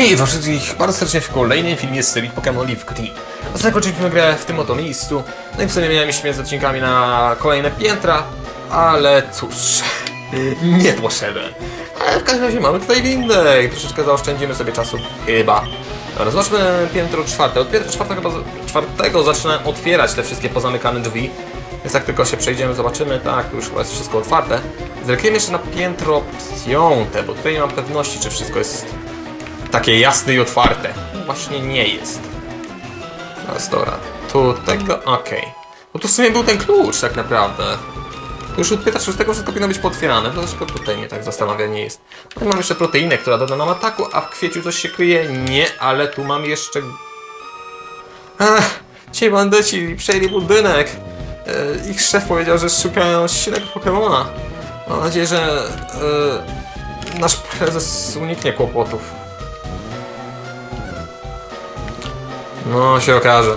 Hej, wszystkich bardzo serdecznie w kolejnym filmie z serii Pokémon Leaf Team. Ostatnio kończyliśmy grę w tym oto miejscu, no i w sumie miałem iść między odcinkami na kolejne piętra, ale cóż, nie poszedłem. Ale w każdym razie mamy tutaj windę i troszeczkę zaoszczędzimy sobie czasu, chyba. Dobra, zobaczmy piętro czwarte. Od piętra czwartego, czwartego zacznę otwierać te wszystkie pozamykane drzwi. Więc jak tylko się przejdziemy, zobaczymy, tak, już chyba jest wszystko otwarte. Zerkniemy jeszcze na piętro piąte, bo tutaj nie mam pewności, czy wszystko jest takie jasne i otwarte. No Właśnie nie jest. Teraz dobra, tu tego, okej. No to w sumie był ten klucz tak naprawdę. Już od 5 wszystko powinno być potwierane, dlaczego tutaj mnie tak zastanawia nie jest. No i mam jeszcze proteinę, która doda nam ataku, a w kwieciu coś się kryje? Nie, ale tu mam jeszcze... Ach, ci bandyci przejęli budynek. E, ich szef powiedział, że szukają silnego Pokemona. Mam nadzieję, że e, nasz prezes uniknie kłopotów. No, się okaże.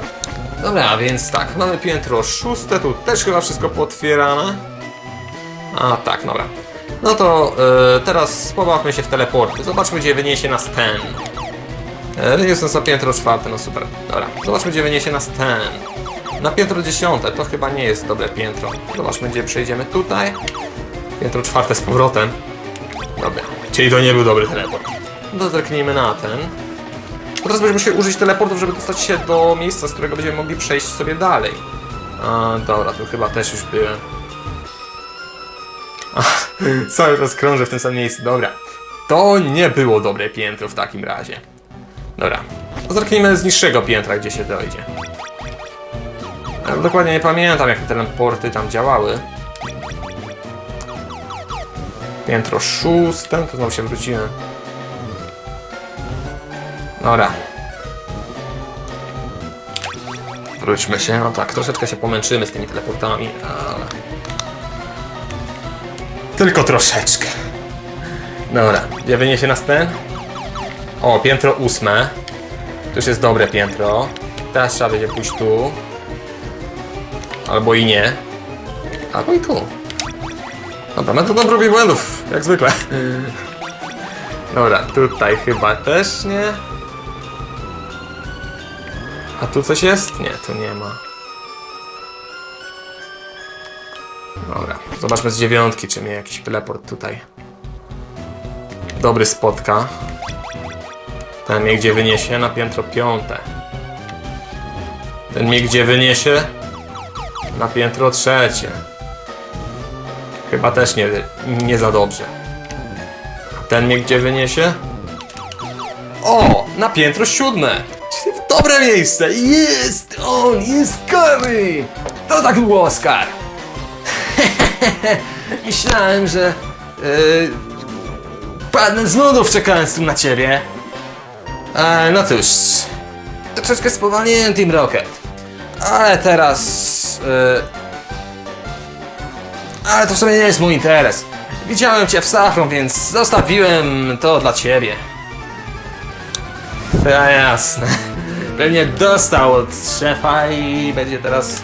Dobra, więc tak, mamy piętro szóste, tu też chyba wszystko potwierane. A tak, dobra. No to e, teraz pobawmy się w teleporty. Zobaczmy, gdzie wyniesie nas ten. E, wyniósł nas na piętro czwarte, no super. Dobra, zobaczmy, gdzie wyniesie nas ten. Na piętro dziesiąte, to chyba nie jest dobre piętro. Zobaczmy, gdzie przejdziemy tutaj. Piętro czwarte z powrotem. Dobra, czyli to nie był dobry teleport. No zerknijmy na ten. Teraz będziemy musieli użyć teleportów, żeby dostać się do miejsca, z którego będziemy mogli przejść sobie dalej. A, dobra, tu chyba też już byłem. Cały czas krążę w tym samym miejscu, dobra. To nie było dobre piętro w takim razie. Dobra. Zerknijmy z niższego piętra, gdzie się dojdzie. Ja dokładnie nie pamiętam, jak te teleporty tam działały. Piętro szóste, to znowu się wróciłem. Dobra. Wróćmy się, no tak, troszeczkę się pomęczymy z tymi teleportami, ale... Tylko troszeczkę. Dobra, gdzie wyniesie nas ten? O, piętro ósme. To już jest dobre piętro. Teraz trzeba będzie pójść tu. Albo i nie. Albo i tu. Dobra, metoda robi błędów, jak zwykle. Dobra, tutaj chyba też nie. A tu coś jest? Nie, tu nie ma. Dobra, zobaczmy z dziewiątki, czy mnie jakiś teleport tutaj. Dobry spotka. Ten mnie gdzie wyniesie na piętro piąte. Ten mnie gdzie wyniesie na piętro trzecie. Chyba też nie, nie za dobrze. A ten mnie gdzie wyniesie? O! Na piętro siódme! Dobre miejsce! Jest on! Jest Curry! To tak był Oskar! Myślałem, że yy, padnę z nudów czekając tu na ciebie. E, no cóż, troszeczkę spowolniłem Team Rocket. Ale teraz... Yy, ale to w sumie nie jest mój interes. Widziałem cię w Safron, więc zostawiłem to dla ciebie. Ja jasne. Pewnie dostał od szefa i będzie teraz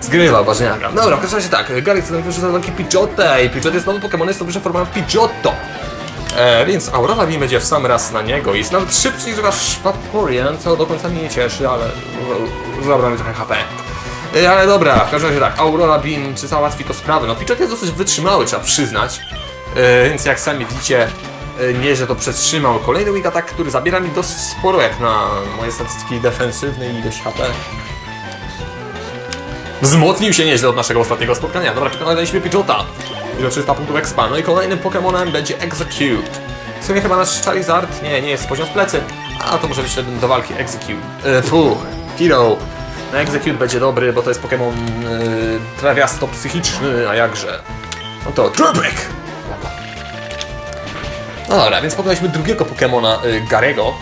zgrywał ważniaka. Dobra, w każdym razie tak, Gary chce nam wyrzucać taki Pidgeotto i Pidgeot jest nowym Pokémonem, jest to wyższa forma Pidgeotto. E, więc Aurora mi będzie w sam raz na niego i jest nawet szybciej niż wasz Vaporeon, co do końca mnie nie cieszy, ale zabrał mi trochę HP. E, ale dobra, w każdym razie tak, Aurora Beam czy załatwi to sprawę. No Pidgeot jest dosyć wytrzymały, trzeba przyznać. E, więc jak sami widzicie, nieźle to przetrzymał. Kolejny weak attack, który zabiera mi dosyć sporo jak na moje statystyki defensywne i ilość HP. Wzmocnił się nieźle od naszego ostatniego spotkania. Dobra, pokonaliśmy Pidgeota. Ile 300 punktów expa. No i kolejnym Pokemonem będzie Execute. W sumie chyba nasz Charizard, nie, nie jest poziom z plecy. A to może być do walki Execute. E, fu, Hero. No Execute będzie dobry, bo to jest Pokémon e, trawiasto-psychiczny, a jakże. No to Trubek! No dobra, więc pokonaliśmy drugiego Pokemona y, Garego.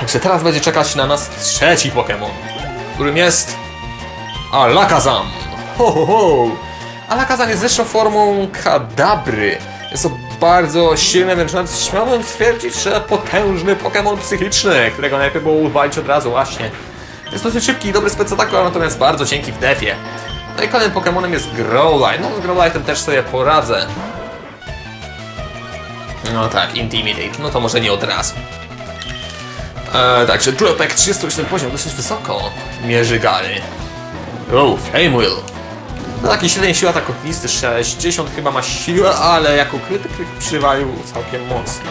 Także teraz będzie czekać na nas trzeci Pokémon, którym jest Alakazam. Ho, ho, ho. Alakazam jest zresztą formą kadabry. Jest to bardzo silny, wręcz nawet śmiałbym stwierdzić, że potężny Pokémon psychiczny, którego najlepiej było uwalić od razu, właśnie. Jest dosyć szybki i dobry specataku, natomiast bardzo cienki w defie. No i kolejnym Pokémonem jest Growlite. No z Growlite'em też sobie poradzę. No tak, Intimidate. No to może nie od razu. E, także dropback 38 poziom, dosyć wysoko mierzy Gary. Oh, Flame Wheel. No taki średniej siła tak ognisty, 60 chyba ma siłę, ale jako krytyk przywalił całkiem mocno.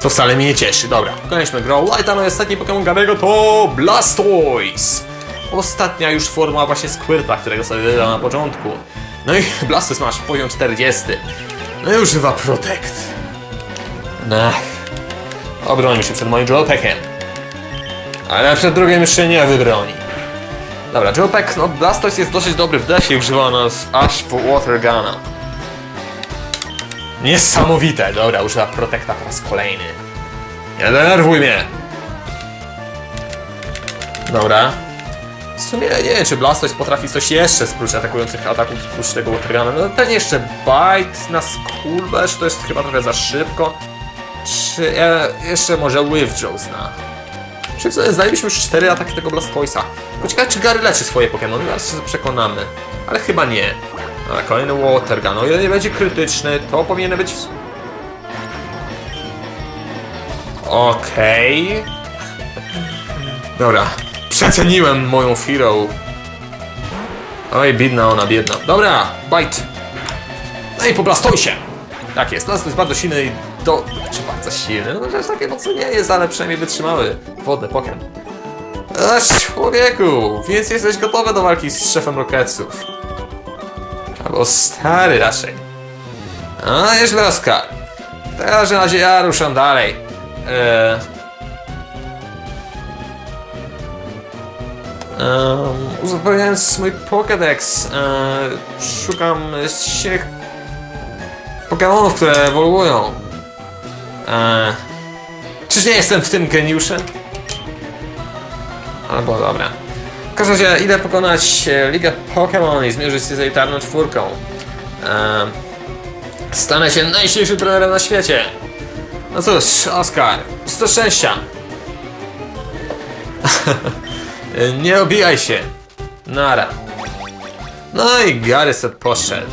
To wcale mnie nie cieszy. Dobra, kończmy grą. Lighta, no i ostatni Pokémon Gary'ego to Blastoise. Ostatnia już forma właśnie Squirtla, którego sobie wybrał na początku. No i Blastoise masz poziom 40. No i używa Protect. Nah. Obronił się przed moim Jolpeckiem. Ale przed drugim się nie wybroni. Dobra, Jolpek, no Blastoise jest dosyć dobry w defie, używa nas aż po Water Guna. Niesamowite, dobra, używa Protecta po raz kolejny. Nie denerwuj mnie! Dobra. W sumie nie wiem, czy Blastoise potrafi coś jeszcze sprócz atakujących ataków oprócz tego Waterguna. No pewnie jeszcze Bite na Skullbash, to jest chyba trochę za szybko. Czy e, jeszcze może Withdraw zna. Czy co, znalibyśmy już cztery ataki tego Blastoise'a. Ciekawe, czy Gary leczy swoje Pokémony, zaraz się przekonamy. Ale chyba nie. Ale kolejny Watergun, o ile nie będzie krytyczny, to powinien być... Okej... Dobra, przeceniłem moją Firo. Oj, biedna ona, biedna. Dobra, bite. No i po Blastoisie. Tak jest, Blastoise jest bardzo silny i do... Czy bardzo silny? No rzecz takie mocno nie jest, ale przynajmniej wytrzymały wodny Pokémon. Ach, człowieku, więc jesteś gotowy do walki z szefem Rocketsów. Albo stary raczej. A, nieźle Oskar. W takim razie ja ruszam dalej. Eee... Um, uzupełniając mój Pokédex, e, szukam silnych Pokémonów, które ewoluują. E, czyż nie jestem w tym geniuszem? Albo dobra. W każdym razie idę pokonać e, Ligę Pokémon i zmierzyć się z elitarną czwórką. Stanę się najsilniejszym trenerem na świecie. No cóż, Oskar, 100 szczęścia. Nie obijaj się. Nara. No i Gary sobie poszedł.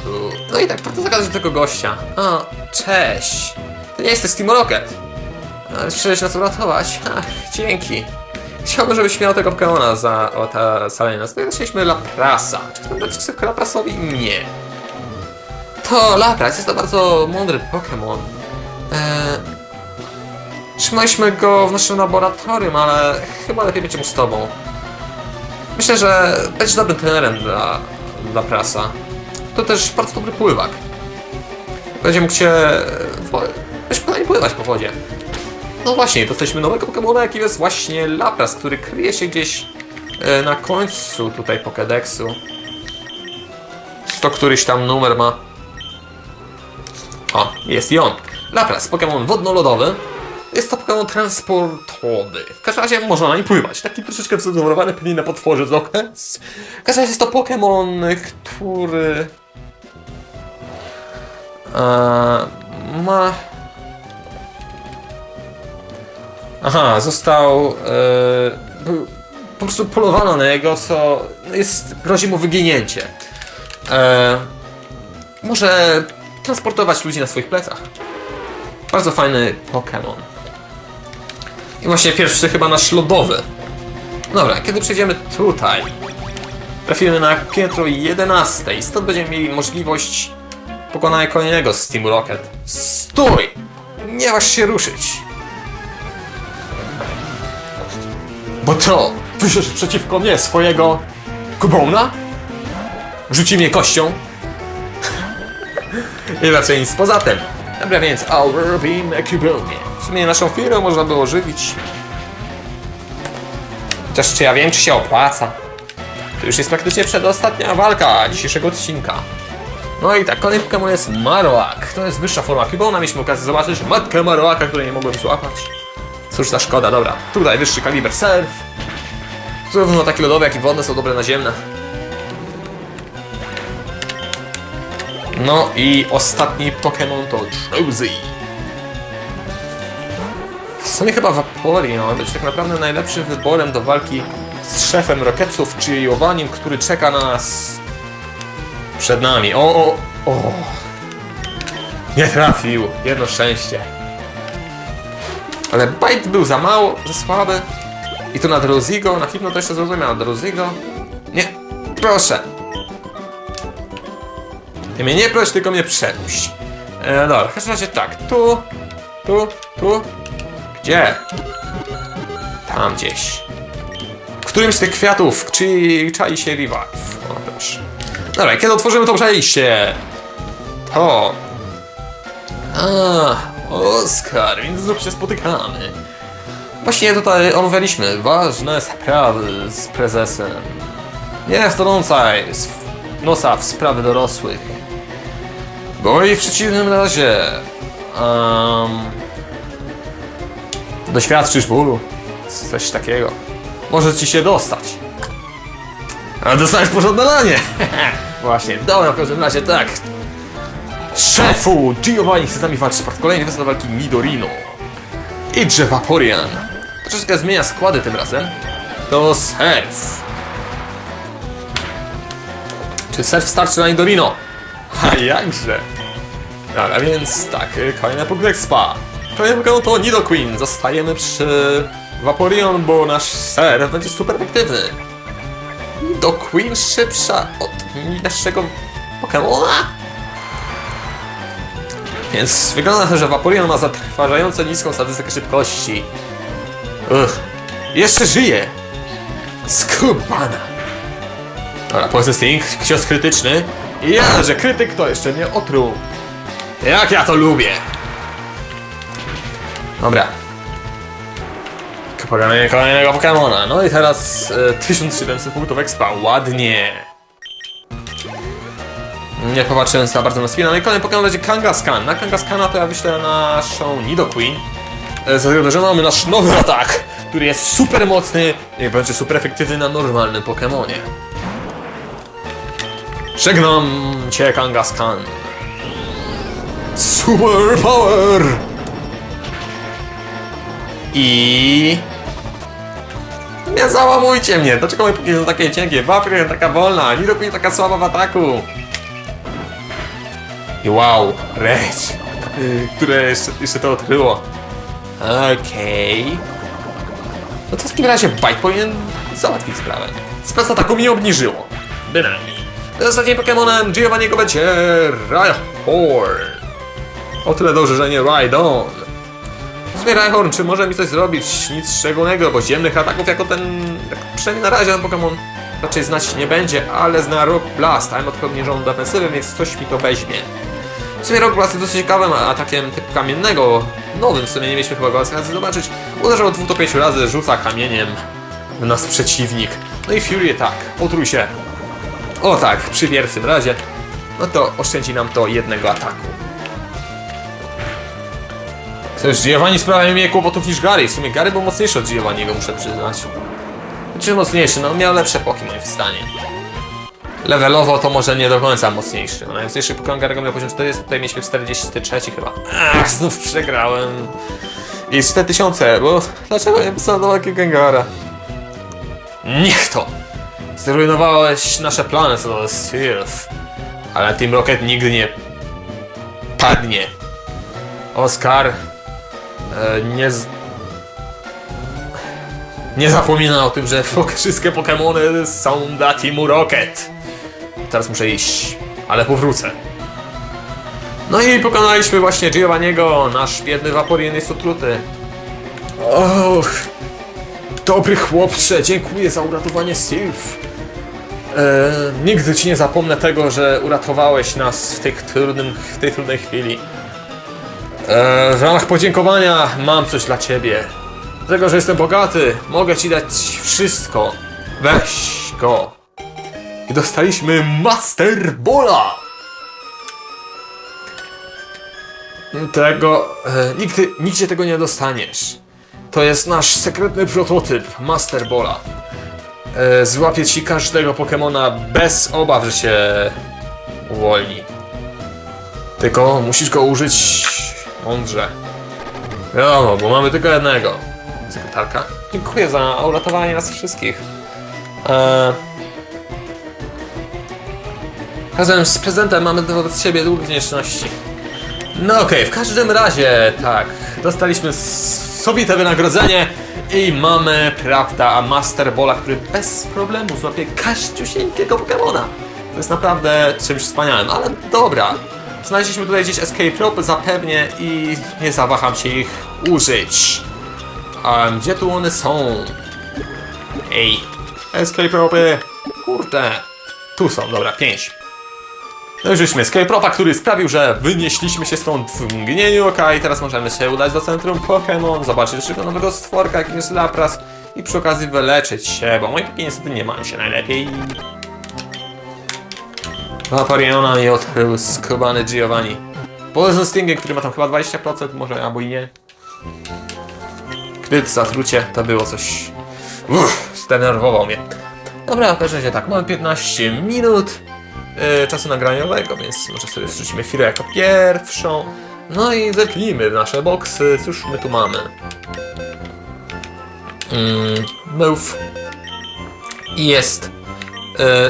No i tak, warto zagadać do tego gościa. O, cześć. To nie jesteś Team Rocket. Ale Przyszedłeś nas uratować. Ach, dzięki. Chciałbym, żebyś miał tego Pokemona za o ta salenia. No i zaczęliśmy Laprasa. Czy chcę dać coś Laprasowi? Nie. To Lapras, jest to bardzo mądry Pokémon. Eee, trzymaliśmy go w naszym laboratorium, ale chyba lepiej będzie mu z tobą. Myślę, że będziesz dobrym trenerem dla, dla prasa. To też bardzo dobry pływak. Będzie mógł wo- Będziesz mógł pływać po wodzie. No właśnie, dostaliśmy nowego Pokemona, jakim jest właśnie Lapras, który kryje się gdzieś e, na końcu tutaj Pokédexu. To któryś tam numer ma. O, jest i on. Lapras, Pokémon wodno-lodowy. Jest to Pokémon transportowy. W każdym razie można na nim pływać. Taki troszeczkę wzorowany pewnie na potworze z okres. W każdym razie jest to Pokémon, który... E, ma... Aha, został... E, był, po prostu polowano na niego, co jest, grozi mu wyginięcie. E, może transportować ludzi na swoich plecach. Bardzo fajny Pokémon. Właśnie pierwszy chyba nasz lodowy. Dobra, kiedy przejdziemy tutaj, trafimy na piętro 11 i stąd będziemy mieli możliwość pokonania kolejnego z Team Rocket. Stój! Nie waż się ruszyć! Bo to wyszesz przeciwko mnie swojego kubona? Rzuci mnie kością? I raczej nic poza tym. Dobra, więc Our Beam Equibunie. W sumie naszą firmę można było żywić. Chociaż czy ja wiem, czy się opłaca? To już jest praktycznie przedostatnia walka dzisiejszego odcinka. No i tak, kolejny Pokémon jest Marowak. To jest wyższa forma Cubona. Mieliśmy okazję zobaczyć matkę Marowaka, której nie mogłem złapać. Cóż za szkoda, dobra. Tutaj wyższy kaliber Surf. Zarówno takie lodowe, jak i wodne są dobre naziemne. No i ostatni Pokémon to Drowsy. Sumie chyba Vaporeon ma być tak naprawdę najlepszym wyborem do walki z szefem Rocketsów, czyli Owanim, który czeka na nas przed nami. O, o, o. Nie trafił. Jedno szczęście. Ale Bite był za mało, za słaby. I to na Drozigo, na Hipno to jeszcze zrozumiał. Drozigo? Nie, proszę. Ty mnie nie proś, tylko mnie przepuść. E, dobra, w każdym razie tak, tu, tu, tu. Gdzie? Tam gdzieś. W którymś z tych kwiatów czy czai się revive. O, proszę. Dobra, kiedy otworzymy to przejście? To. A, Oskar, więc znów się spotykamy. Właśnie tutaj omawialiśmy ważne sprawy z prezesem. Nie wtrącaj nosa w sprawy dorosłych. Bo i w przeciwnym razie... Um, doświadczysz bólu. Coś takiego. Może ci się dostać. A dostaniesz porządne danie! Właśnie, dobra, w każdym razie tak. Szefu! Giovanni chce z nami walczyć po raz kolejny do walki Midorino. I Vaporeon. Troszeczkę zmienia składy tym razem. To Surf. Czy Surf starczy na Midorino? A jakże? Dobra, więc tak, y, kolejny punkt spa. Kolejny punkt to Nidoqueen. Zostajemy przy Vaporeon, bo nasz Surf będzie super efektywny. Nidoqueen szybsza od naszego Pokemona? Więc wygląda na to, że Vaporeon ma zatrważająco niską statystykę szybkości. Ugh. Jeszcze żyje! Skubana! Dobra, Poison Sting, cios krytyczny. I ja, że krytyk to jeszcze mnie otruł. Jak ja to lubię! Dobra. Pogadanie kolejnego Pokemona. No i teraz e, 1700 punktów expa. Ładnie. Nie popatrzyłem za bardzo na spina. No i kolejny Pokémon będzie Kangaskhan. Na Kangaskana to ja wyślę naszą Nidoqueen. E, Ze względu, że mamy nasz nowy atak, który jest super mocny i będzie super efektywny na normalnym Pokémonie. Żegnam cię, Kangaskhan. Super Power! I... Nie załamujcie mnie! Dlaczego moje póki są takie cienkie? Waprion taka wolna, Nidoqueen taka słaba w ataku! I wow, Rage, które jeszcze, jeszcze to odkryło. Okej. No to w takim razie Bite powinien załatwić sprawę. Spec ataku mi obniżyło. Bynajmniej. Ostatnim Pokemonem Giovanniego będzie Rhyhorn. O tyle dobrze, że nie Rhydon. Sumie Rhyhorn, czy może mi coś zrobić? Nic szczególnego, bo ziemnych ataków jako ten... Tak przynajmniej na razie ten Pokemon raczej znać nie będzie, ale zna Rock Blast, a mam odchodniejszą defensywę, więc coś mi to weźmie. W sumie Rock Blast jest dosyć ciekawym atakiem typu kamiennego, nowym, w sumie nie mieliśmy chyba go okazji zobaczyć. Uderza od 2 do 5 razy, rzuca kamieniem w nas przeciwnik. No i Fury tak, otruj się. O tak, przy pierwszym razie. No to oszczędzi nam to jednego ataku. Też Giovanni sprawia mi mniej kłopotów niż Gary. W sumie Gary był mocniejszy od Giovanniego, muszę przyznać. Znaczy mocniejszy, no miał lepsze poki moim stanie. Levelowo to może nie do końca mocniejszy. No, najmocniejszy Pokémon Garego miał poziom 40, tutaj mieliśmy 43 chyba. Ach, znów przegrałem. I 4000, bo dlaczego nie pisałem do walki Gengara? Niech to! Zrujnowałeś nasze plany co do Sylph. Ale Team Rocket nigdy nie padnie. Oskar, e, nie z... Nie zapomina o tym, że wszystkie Pokémony są dla Teamu Rocket. Teraz muszę iść, ale powrócę. No i pokonaliśmy właśnie Giovanniego. Nasz biedny Vaporeon jest otruty. Och, dobry chłopcze, dziękuję za uratowanie Sylph. E, nigdy ci nie zapomnę tego, że uratowałeś nas w, tych trudnym, w tej trudnej chwili. E, w ramach podziękowania mam coś dla ciebie. Dlatego, że jestem bogaty, mogę ci dać wszystko. Weź go. I dostaliśmy Master Bola. Tego... E, nigdy, nigdzie tego nie dostaniesz. To jest nasz sekretny prototyp Master Bola. E, złapie ci każdego Pokemona bez obaw, że się uwolni. Tylko musisz go użyć mądrze. Wiadomo, bo mamy tylko jednego. Sekretarka. Dziękuję za uratowanie nas wszystkich. Eee... Razem z prezentem mamy wobec siebie dług wdzięczności. No okej, w każdym razie, tak. Dostaliśmy s- kosowite wynagrodzenie i mamy, prawda, Master Balla, który bez problemu złapie każdziusieńkiego Pokemona. To jest naprawdę czymś wspaniałym, ale dobra. Znaleźliśmy tutaj gdzieś escape rope zapewnie i nie zawaham się ich użyć. A gdzie tu one są? Ej, escape rope, kurde. Tu są, dobra, pięć. No już żeśmy escape ropa, który sprawił, że wynieśliśmy się stąd w mgnieniu oka i teraz możemy się udać do centrum Pokémon, zobaczyć jeszcze nowego stworka, jakim jest Lapras i przy okazji wyleczyć się, bo moje Pokémon niestety nie mają się najlepiej. Vaporeona i odkrył skubany Giovanni. Poza Stingiem, który ma tam chyba 20%, może albo i nie. Kryt zatrucie, to było coś... Uff, zdenerwował mnie. Dobra, w każdym tak, mamy 15 minut yy, czasu nagraniowego, więc może sobie wrzucimy chwilę jako pierwszą. No i zerknijmy w nasze boksy, cóż my tu mamy. Mm, move. I jest.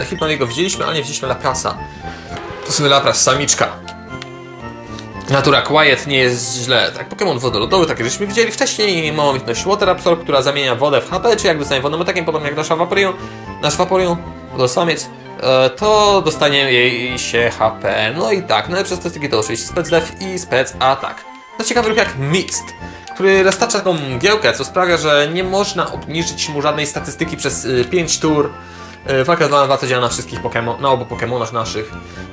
Chyba jego widzieliśmy, ale nie widzieliśmy Laprasa. To sobie Lapras, samiczka. Natura Quiet nie jest źle. Tak, Pokémon wodolodowy, tak jak żeśmy widzieli wcześniej, ma umiejętność Water Absorb, która zamienia wodę w HP, czy jak dostanie wodę takim podobnie jak nasza Vaporeon, nasz Vaporeon, wodosamiec, e, to dostanie jej się HP. No i tak, najlepsze statystyki to oczywiście Spec Def i Spec Attack. To ciekawy ruch jak Mixed, który roztacza taką mgiełkę, co sprawia, że nie można obniżyć mu żadnej statystyki przez 5 tur. Walka 2 na 2 to działa na wszystkich Pokemon, na obu Pokemonach naszych.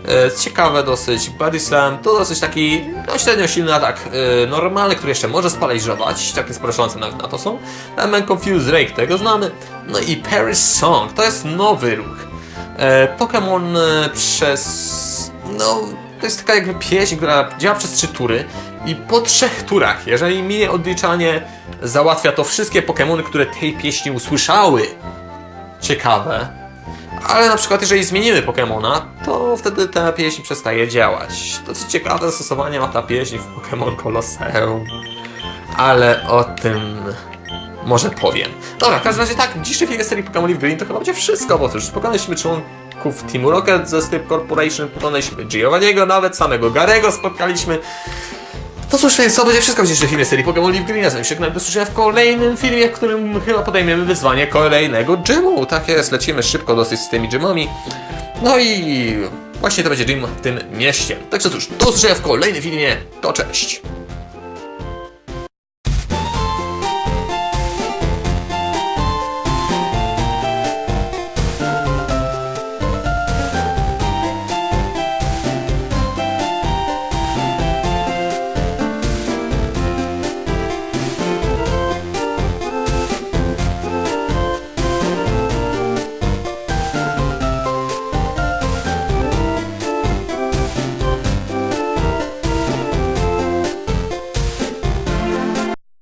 E, Ciekawe dosyć. Body Slam to dosyć taki no, średnio silny atak e, normalny, który jeszcze może sparaliżować. Takie spore szanse nawet na to są. Element Confuse Rake, tego znamy. No i Paris Song, to jest nowy ruch. E, Pokémon przez... no... To jest taka jakby pieśń, która działa przez trzy tury i po trzech turach, jeżeli minie odliczanie, załatwia to wszystkie Pokémony, które tej pieśni usłyszały ciekawe. Ale na przykład jeżeli zmienimy Pokemona, to wtedy ta pieśń przestaje działać. To co ciekawe zastosowanie ma ta pieśń w Pokémon Colosseum. Ale o tym może powiem. Dobra, w każdym razie tak, w dzisiejszej filmie serii Pokémon Leaf Green to chyba będzie wszystko, bo cóż, pokonaliśmy członków Teamu Rocket ze Strip Corporation, pokonaliśmy Giovanniego, nawet samego Garego spotkaliśmy. To cóż, więc to będzie wszystko w dzisiejszej filmie serii Pokémon Leaf Green. Ja z wami się do usłyszenia w kolejnym filmie, w którym chyba podejmiemy wyzwanie kolejnego gymu. Tak jest, lecimy szybko dosyć z tymi gymami. No i właśnie to będzie gym w tym mieście. Także cóż, do usłyszenia w kolejnym filmie. To cześć!